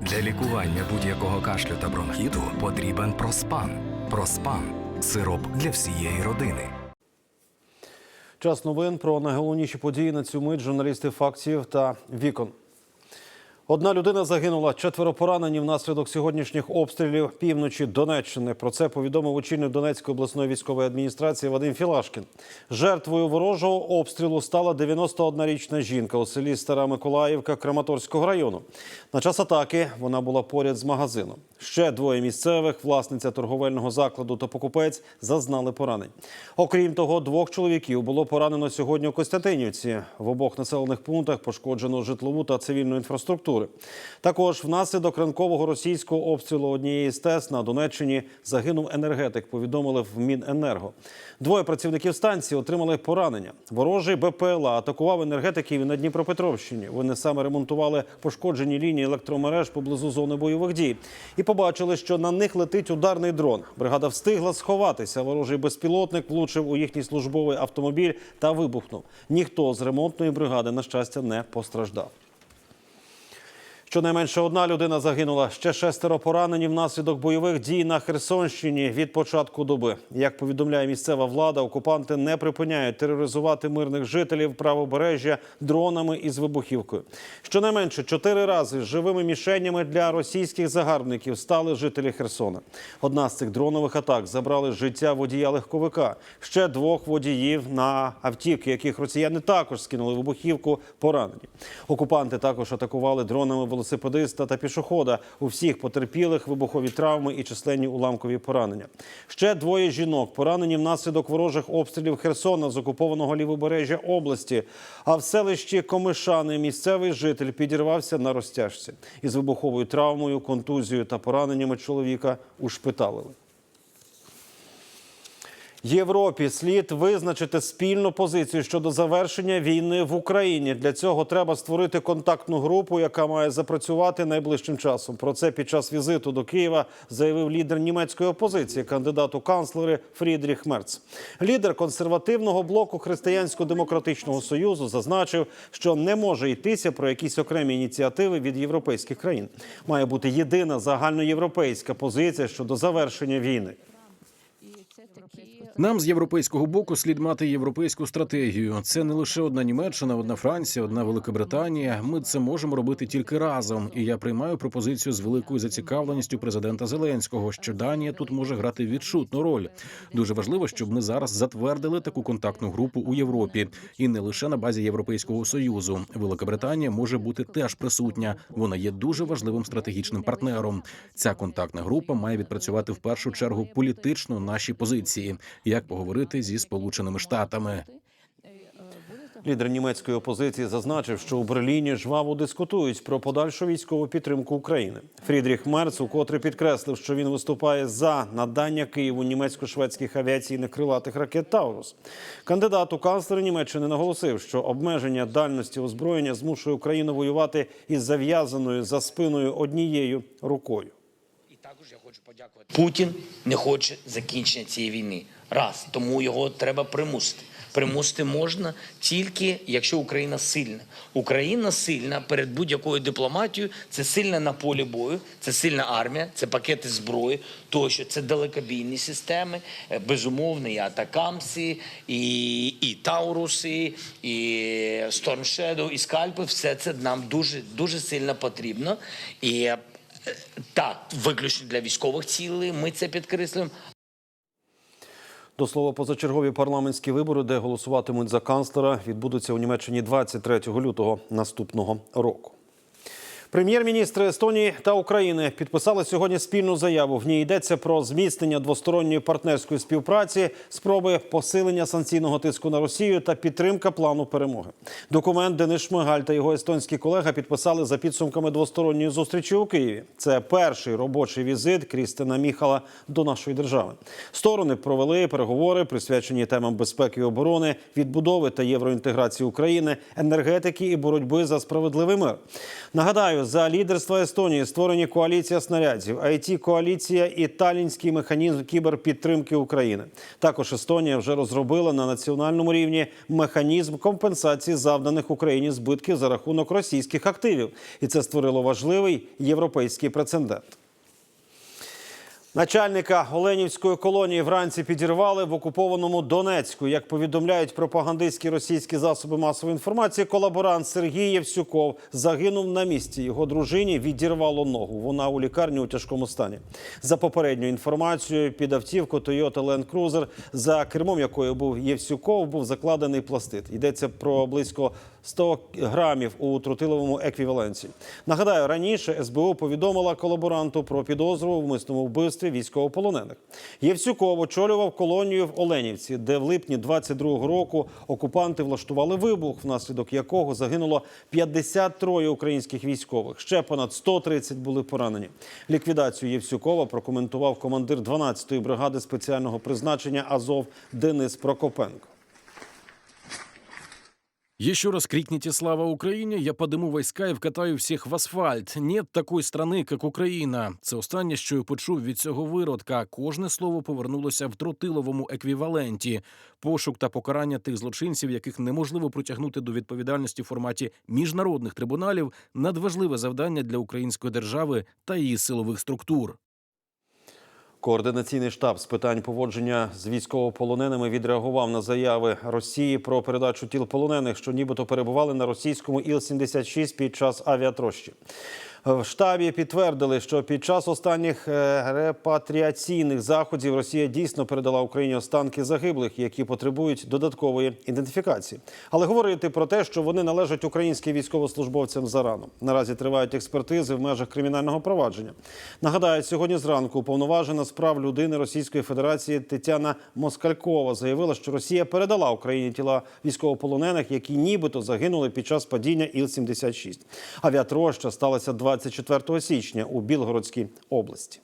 Для лікування будь-якого кашлю та бронхіту потрібен проспан. Проспан сироп для всієї родини. Час новин про найголовніші події на цю мить журналісти фактів та вікон. Одна людина загинула, четверо поранені внаслідок сьогоднішніх обстрілів півночі Донеччини. Про це повідомив очільник Донецької обласної військової адміністрації Вадим Філашкін. Жертвою ворожого обстрілу стала 91-річна жінка у селі Стара Миколаївка Краматорського району. На час атаки вона була поряд з магазином. Ще двоє місцевих, власниця торговельного закладу та покупець, зазнали поранень. Окрім того, двох чоловіків було поранено сьогодні у Костянтинівці. В обох населених пунктах пошкоджено житлову та цивільну інфраструктури. Також внаслідок ранкового російського обстрілу однієї з ТЕС на Донеччині загинув енергетик. Повідомили в Міненерго. Двоє працівників станції отримали поранення. Ворожий БПЛА атакував енергетиків на Дніпропетровщині. Вони саме ремонтували пошкоджені лінії електромереж поблизу зони бойових дій і побачили, що на них летить ударний дрон. Бригада встигла сховатися. Ворожий безпілотник влучив у їхній службовий автомобіль та вибухнув. Ніхто з ремонтної бригади, на щастя, не постраждав. Щонайменше одна людина загинула. Ще шестеро поранені внаслідок бойових дій на Херсонщині від початку доби. Як повідомляє місцева влада, окупанти не припиняють тероризувати мирних жителів правобережжя дронами із вибухівкою. Щонайменше чотири рази живими мішенями для російських загарбників стали жителі Херсона. Одна з цих дронових атак забрали життя водія легковика. Ще двох водіїв на автівки, яких росіяни також скинули вибухівку, поранені. Окупанти також атакували дронами велосипедиста та пішохода. У всіх потерпілих вибухові травми і численні уламкові поранення. Ще двоє жінок поранені внаслідок ворожих обстрілів Херсона з окупованого лівобережжя області. А в селищі Комишани місцевий житель підірвався на розтяжці. Із вибуховою травмою, контузією та пораненнями чоловіка ушпиталили. Європі слід визначити спільну позицію щодо завершення війни в Україні. Для цього треба створити контактну групу, яка має запрацювати найближчим часом. Про це під час візиту до Києва заявив лідер німецької опозиції, кандидат у канцлери Фрідріх Мерц. Лідер консервативного блоку Християнсько-демократичного союзу зазначив, що не може йтися про якісь окремі ініціативи від європейських країн. Має бути єдина загальноєвропейська позиція щодо завершення війни. Нам з європейського боку слід мати європейську стратегію. Це не лише одна Німеччина, одна Франція, одна Велика Британія. Ми це можемо робити тільки разом. І я приймаю пропозицію з великою зацікавленістю президента Зеленського, що Данія тут може грати відчутну роль. Дуже важливо, щоб ми зараз затвердили таку контактну групу у Європі, і не лише на базі Європейського союзу. Велика Британія може бути теж присутня. Вона є дуже важливим стратегічним партнером. Ця контактна група має відпрацювати в першу чергу політично наші позиції, як поговорити зі сполученими штатами. Лідер німецької опозиції зазначив, що у Берліні жваво дискутують про подальшу військову підтримку України. Фрідріх Мерц укотре підкреслив, що він виступає за надання Києву німецько-шведських авіаційних крилатих ракет Таурус. Кандидат у канцлери Німеччини наголосив, що обмеження дальності озброєння змушує Україну воювати із зав'язаною за спиною однією рукою. Також я хочу подякувати. Путін не хоче закінчення цієї війни. Раз тому його треба примусити. Примусити можна тільки якщо Україна сильна. Україна сильна перед будь-якою дипломатією. Це сильна на полі бою, це сильна армія, це пакети зброї, тощо це далекобійні системи, е, безумовно, і атакамси, і, і Тауруси, і Storm і скальпи. Все це нам дуже дуже сильно потрібно. І так, виключно для військових цілей. Ми це підкреслюємо. До слова, позачергові парламентські вибори, де голосуватимуть за канцлера, відбудуться у Німеччині 23 лютого наступного року. Прем'єр-міністри Естонії та України підписали сьогодні спільну заяву. В ній йдеться про зміцнення двосторонньої партнерської співпраці, спроби посилення санкційного тиску на Росію та підтримка плану перемоги. Документ Денис Шмигаль та його естонський колега підписали за підсумками двосторонньої зустрічі у Києві. Це перший робочий візит Крістина Міхала до нашої держави. Сторони провели переговори, присвячені темам безпеки і оборони, відбудови та євроінтеграції України, енергетики і боротьби за справедливий мир. Нагадаю, Нагадаю, за лідерства Естонії створені коаліція снарядів, it коаліція і талінський механізм кіберпідтримки України. Також Естонія вже розробила на національному рівні механізм компенсації завданих Україні збитків за рахунок російських активів, і це створило важливий європейський прецедент. Начальника Оленівської колонії вранці підірвали в окупованому Донецьку. Як повідомляють пропагандистські російські засоби масової інформації, колаборант Сергій Євсюков загинув на місці. Його дружині відірвало ногу. Вона у лікарні у тяжкому стані. За попередньою інформацією, під автівку Toyota Land Cruiser, за кермом якої був Євсюков, був закладений пластит. Йдеться про близько 100 грамів у тротиловому еквіваленті. Нагадаю, раніше СБУ повідомила колаборанту про підозру в вмисному вбивстві військовополонених. Євсюков очолював колонію в Оленівці, де в липні 22-го року окупанти влаштували вибух, внаслідок якого загинуло 53 українських військових. Ще понад 130 були поранені. Ліквідацію Євсюкова прокоментував командир 12-ї бригади спеціального призначення Азов Денис Прокопенко. Еще раз крикните «Слава Украине!», я подиму війська і вкатаю всіх в асфальт. Нет такої страни, як Україна. Це останнє, що я почув від цього виродка. Кожне слово повернулося в тротиловому еквіваленті. Пошук та покарання тих злочинців, яких неможливо притягнути до відповідальності в форматі міжнародних трибуналів, надважливе завдання для української держави та її силових структур. Координаційний штаб з питань поводження з військовополоненими відреагував на заяви Росії про передачу тіл полонених, що нібито перебували на російському Іл-76 під час авіатрощі. В штабі підтвердили, що під час останніх е, репатріаційних заходів Росія дійсно передала Україні останки загиблих, які потребують додаткової ідентифікації. Але говорити про те, що вони належать українським військовослужбовцям зарано. Наразі тривають експертизи в межах кримінального провадження. Нагадаю, сьогодні зранку уповноважена з прав людини Російської Федерації Тетяна Москалькова заявила, що Росія передала Україні тіла військовополонених, які нібито загинули під час падіння Іл-76. Авіатроща сталася 24 січня у Білгородській області.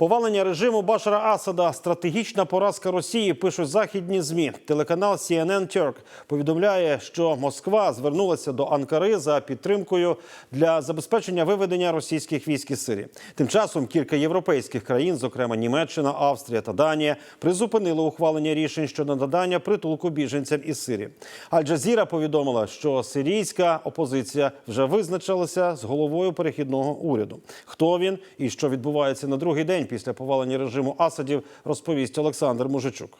Повалення режиму Башара Асада стратегічна поразка Росії. Пишуть західні змі. Телеканал CNN Turk повідомляє, що Москва звернулася до Анкари за підтримкою для забезпечення виведення російських військ із Сирії. Тим часом кілька європейських країн, зокрема Німеччина, Австрія та Данія, призупинили ухвалення рішень щодо надання притулку біженцям із Сирії. Аль-Джазіра повідомила, що сирійська опозиція вже визначилася з головою перехідного уряду. Хто він і що відбувається на другий день після повалення режиму Асадів, розповість Олександр Мужичук.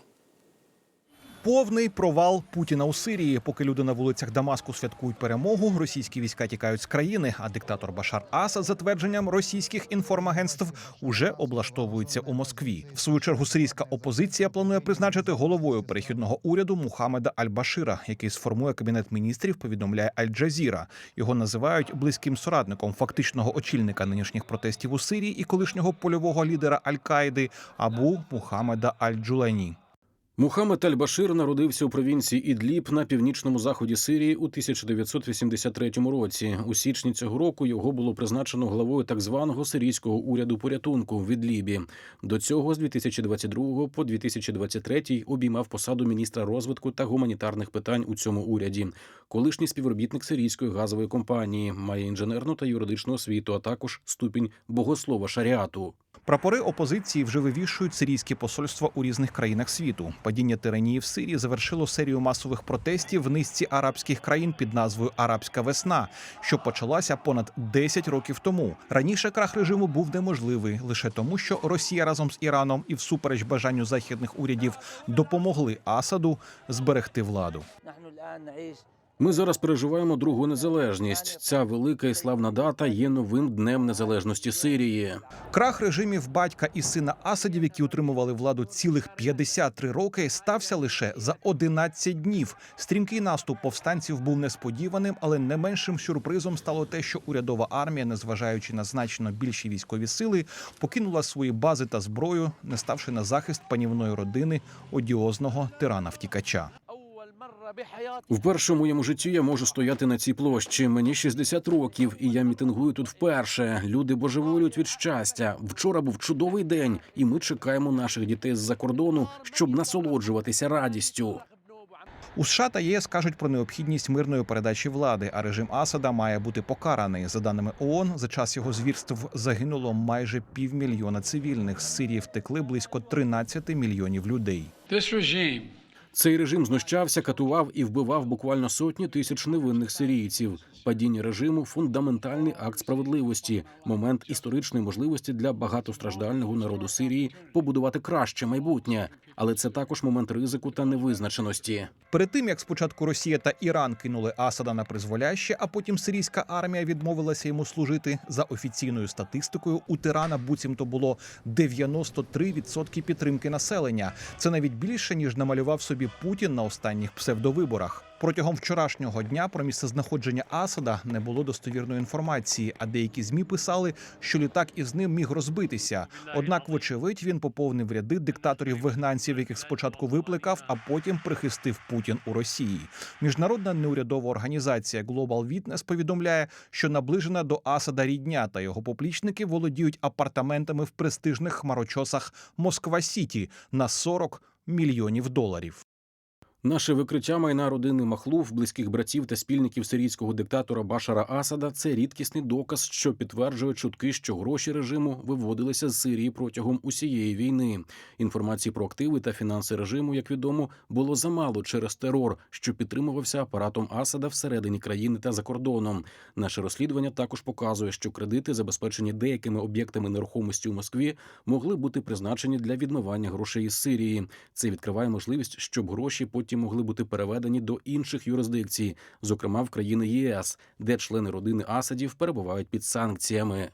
Повний провал Путіна у Сирії. Поки люди на вулицях Дамаску святкують перемогу, російські війська тікають з країни. А диктатор Башар Асад, за твердженням російських інформагентств, уже облаштовується у Москві. В свою чергу сирійська опозиція планує призначити головою перехідного уряду Мухаммеда Аль-Башира, який сформує кабінет міністрів. Повідомляє Аль-Джазіра. Його називають близьким соратником фактичного очільника нинішніх протестів у Сирії і колишнього польового лідера Аль-Каїди Абу Мухаммеда Аль-Джулайні. Мухаммед Аль-Башир народився у провінції Ідліб на північному заході Сирії у 1983 році. У січні цього року його було призначено главою так званого сирійського уряду порятунку в Ідлібі. До цього з 2022 по 2023 обіймав посаду міністра розвитку та гуманітарних питань у цьому уряді. Колишній співробітник сирійської газової компанії має інженерну та юридичну освіту, а також ступінь богослова шаріату. Прапори опозиції вже вивішують сирійські посольства у різних країнах світу. Падіння тиранії в Сирії завершило серію масових протестів в низці арабських країн під назвою Арабська весна, що почалася понад 10 років тому. Раніше крах режиму був неможливий лише тому, що Росія разом з Іраном і всупереч бажанню західних урядів допомогли Асаду зберегти владу. Ми зараз переживаємо другу незалежність. Ця велика і славна дата є новим днем незалежності Сирії. Крах режимів батька і сина Асадів, які утримували владу цілих 53 роки, стався лише за 11 днів. Стрімкий наступ повстанців був несподіваним, але не меншим сюрпризом стало те, що урядова армія, незважаючи на значно більші військові сили, покинула свої бази та зброю, не ставши на захист панівної родини одіозного тирана втікача. Вперше в моєму житті я можу стояти на цій площі. Мені 60 років, і я мітингую тут вперше. Люди божеволюють від щастя. Вчора був чудовий день, і ми чекаємо наших дітей з-за кордону, щоб насолоджуватися радістю. У США та ЄС кажуть про необхідність мирної передачі влади, а режим Асада має бути покараний. За даними ООН, за час його звірств загинуло майже півмільйона цивільних. З Сирії втекли близько 13 мільйонів людей. This regime цей режим знущався, катував і вбивав буквально сотні тисяч невинних сирійців. Падіння режиму фундаментальний акт справедливості, момент історичної можливості для багатостраждального народу Сирії побудувати краще майбутнє, але це також момент ризику та невизначеності. Перед тим як спочатку Росія та Іран кинули Асада на призволяще, а потім сирійська армія відмовилася йому служити. За офіційною статистикою, у тирана буцімто було 93% підтримки населення. Це навіть більше ніж намалював собі Путін на останніх псевдовиборах. Протягом вчорашнього дня про місцезнаходження Асада не було достовірної інформації, а деякі змі писали, що літак із ним міг розбитися. Однак, вочевидь, він поповнив ряди диктаторів-вигнанців, яких спочатку випликав, а потім прихистив Путін у Росії. Міжнародна неурядова організація Global Witness повідомляє, що наближена до Асада рідня та його поплічники володіють апартаментами в престижних хмарочосах Москва Сіті на 40 мільйонів доларів. Наше викриття майна родини Махлув, близьких братів та спільників сирійського диктатора Башара Асада це рідкісний доказ, що підтверджує чутки, що гроші режиму виводилися з Сирії протягом усієї війни. Інформації про активи та фінанси режиму, як відомо, було замало через терор, що підтримувався апаратом Асада всередині країни та за кордоном. Наше розслідування також показує, що кредити, забезпечені деякими об'єктами нерухомості у Москві, могли бути призначені для відмивання грошей із Сирії. Це відкриває можливість, щоб гроші потім могли бути переведені до інших юрисдикцій, зокрема в країни ЄС, де члени родини Асадів перебувають під санкціями.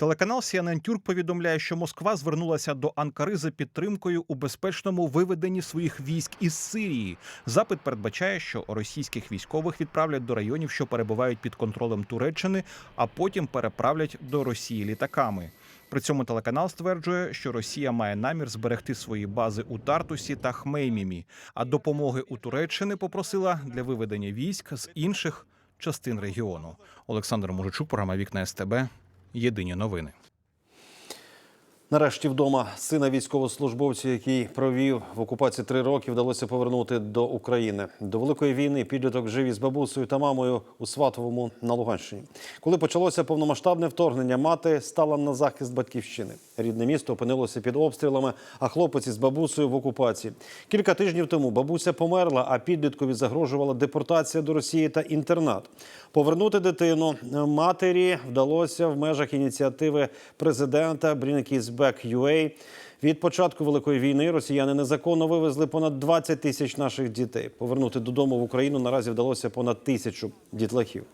Телеканал CNN Turk повідомляє, що Москва звернулася до Анкари за підтримкою у безпечному виведенні своїх військ із Сирії. Запит передбачає, що російських військових відправлять до районів, що перебувають під контролем Туреччини, а потім переправлять до Росії літаками. При цьому телеканал стверджує, що Росія має намір зберегти свої бази у Тартусі та Хмеймімі, а допомоги у Туреччини попросила для виведення військ з інших частин регіону. Олександр Мужичук, програма Вікна СТБ. Єдині новини. Нарешті вдома сина військовослужбовця, який провів в окупації три роки, вдалося повернути до України. До великої війни підліток жив із бабусею та мамою у Сватовому на Луганщині. Коли почалося повномасштабне вторгнення, мати стала на захист батьківщини. Рідне місто опинилося під обстрілами, а хлопець із бабусею в окупації. Кілька тижнів тому бабуся померла, а підліткові загрожувала депортація до Росії та інтернат. Повернути дитину матері вдалося в межах ініціативи президента Bring Kids Back Від початку великої війни росіяни незаконно вивезли понад 20 тисяч наших дітей. Повернути додому в Україну наразі вдалося понад тисячу дітлахів.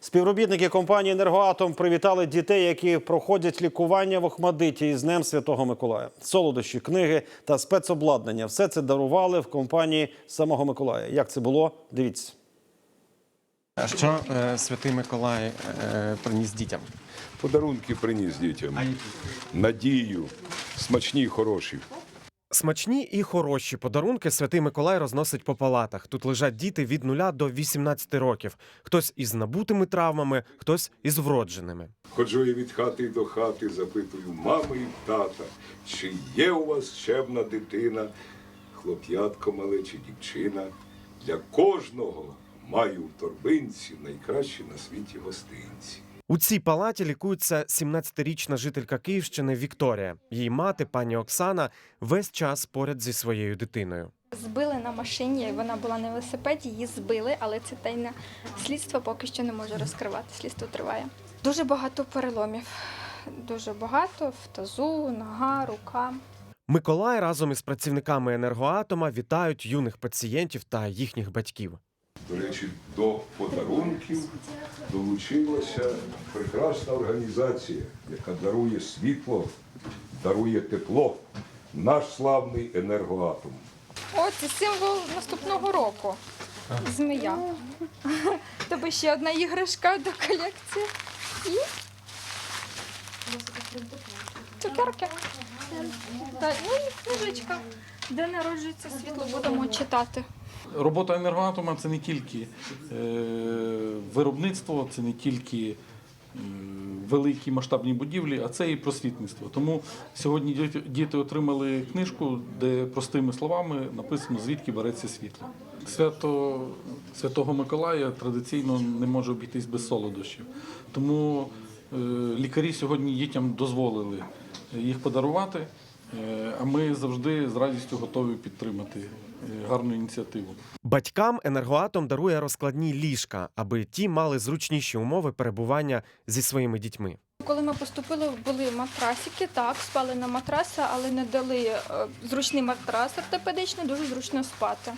Співробітники компанії Енергоатом привітали дітей, які проходять лікування в Охмадиті із Днем Святого Миколая. Солодощі, книги та спецобладнання все це дарували в компанії самого Миколая. Як це було? Дивіться. А що е, святий Миколай е, приніс дітям? Подарунки приніс дітям. Надію, смачні й хороші. Смачні і хороші подарунки святий Миколай розносить по палатах. Тут лежать діти від 0 до 18 років. Хтось із набутими травмами, хтось із вродженими. Ходжу я від хати до хати, запитую мами і тата, чи є у вас ще одна дитина, хлоп'ятко мале чи дівчина. Для кожного маю в торбинці найкращі на світі гостинці. У цій палаті лікується 17-річна жителька Київщини Вікторія. Її мати, пані Оксана, весь час поряд зі своєю дитиною. Збили на машині, вона була на велосипеді, її збили, але це тайне слідство поки що не може розкривати. Слідство триває. Дуже багато переломів. Дуже багато в тазу, нога, рука. Миколай разом із працівниками енергоатома вітають юних пацієнтів та їхніх батьків. До речі, до подарунків долучилася прекрасна організація, яка дарує світло, дарує тепло. Наш славний енергоатом. О, це символ наступного року. Змія. Тобі ще одна іграшка до колекції. І цукерки. Та, ну і книжечка. Де народжується світло, будемо читати. Робота енергоатома це не тільки е, виробництво, це не тільки великі масштабні будівлі, а це і просвітництво. Тому сьогодні діти, отримали книжку, де простими словами написано, звідки береться світло. Свято Святого Миколая традиційно не може обійтись без солодощів. Тому е, лікарі сьогодні дітям дозволили їх подарувати, е, а ми завжди з радістю готові підтримати е, гарну ініціативу. Батькам енергоатом дарує розкладні ліжка, аби ті мали зручніші умови перебування зі своїми дітьми. Коли ми поступили, були матрасики, так, спали на матраси, але не дали е, зручний матрас ортопедичний, дуже зручно спати.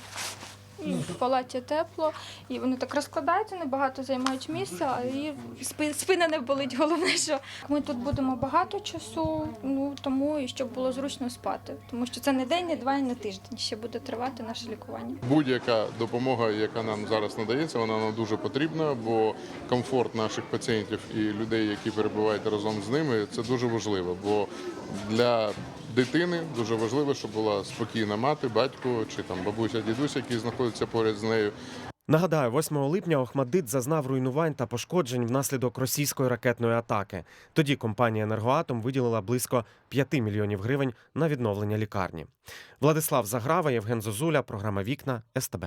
І в палаті тепло, і вони так розкладаються, небагато займають місця, і спи- спина не болить. Головне, що ми тут будемо багато часу, ну тому і щоб було зручно спати. Тому що це не день, не два і не тиждень. Ще буде тривати наше лікування. Будь-яка допомога, яка нам зараз надається, вона нам дуже потрібна, бо комфорт наших пацієнтів і людей, які перебувають разом з ними, це дуже важливо. Бо для дитини дуже важливо, щоб була спокійна мати, батько чи там бабуся, дідусь, які знаходяться поряд з нею. Нагадаю, 8 липня Охмаддит зазнав руйнувань та пошкоджень внаслідок російської ракетної атаки. Тоді компанія Енергоатом виділила близько 5 мільйонів гривень на відновлення лікарні. Владислав Заграва, Євген Зозуля, програма Вікна СТБ.